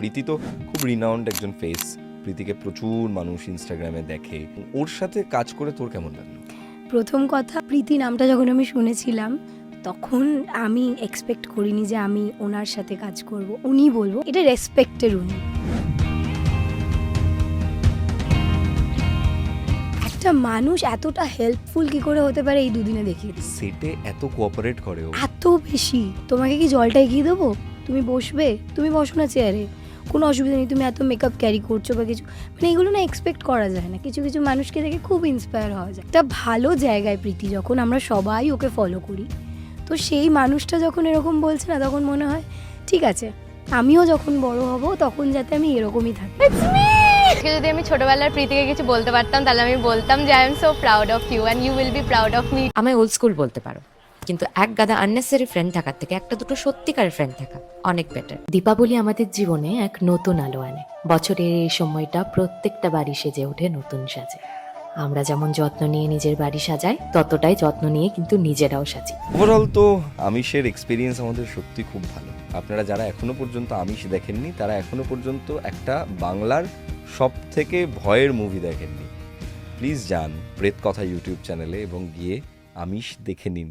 প্রীতি তো খুব রিনাউন্ড একজন ফেস প্রীতিকে প্রচুর মানুষ ইনস্টাগ্রামে দেখে। ওর সাথে কাজ করে তোর কেমন লাগল? প্রথম কথা প্রীতি নামটা যখন আমি শুনেছিলাম তখন আমি এক্সপেক্ট করিনি যে আমি ওনার সাথে কাজ করব। উনি বলব এটা রেসপেক্টের উনি। একটা মানুষ এতটা হেল্পফুল কি করে হতে পারে এই দুদিনে দেখি সেটে এত কোঅপারেট করে ও এত বেশি। তোমাকে কি জলটা এগিয়ে দেবো? তুমি বসবে? তুমি বসো না চেয়ারে কোনো অসুবিধা নেই তুমি এত মেকআপ ক্যারি করছ বা কিছু মানে এগুলো না এক্সপেক্ট করা যায় না। কিছু কিছু মানুষকে দেখে খুব ইন্সপায়ার হওয়া যায়। একটা ভালো জায়গায় প্রীতি যখন আমরা সবাই ওকে ফলো করি তো সেই মানুষটা যখন এরকম বলছে না তখন মনে হয় ঠিক আছে আমিও যখন বড় হব তখন যাতে আমি এরকমই থাকি। আজকে যদি আমি ছোটবেলার প্রীতিকে কিছু বলতে পারতাম তাহলে আমি বলতাম যে I am so proud of you and you will be proud of me আমায় ওল্ড স্কুল বলতে পারো। কিন্তু এক গাদা আননেসারি ফ্রেন্ড থাকার থেকে একটা দুটো সত্যিকারের ফ্রেন্ড থাকা অনেক বেটার দীপাবলি আমাদের জীবনে এক নতুন আলো আনে। বছরের এই সময়টা প্রত্যেকটা বাড়ি সেজে ওঠে নতুন সাজে। আমরা যেমন যত্ন নিয়ে নিজের বাড়ি সাজাই ততটাই যত্ন নিয়ে কিন্তু নিজেরাও সাজি। ওভারঅল তো আমিষের এক্সপিরিয়েন্স আমাদের সত্যি খুব ভালো। আপনারা যারা এখনও পর্যন্ত আমিষ দেখেননি তারা এখনও পর্যন্ত একটা বাংলার সব থেকে ভয়ের মুভি দেখেননি। প্লিজ যান প্রেত কথা ইউটিউব চ্যানেলে এবং গিয়ে আমিষ দেখে নিন।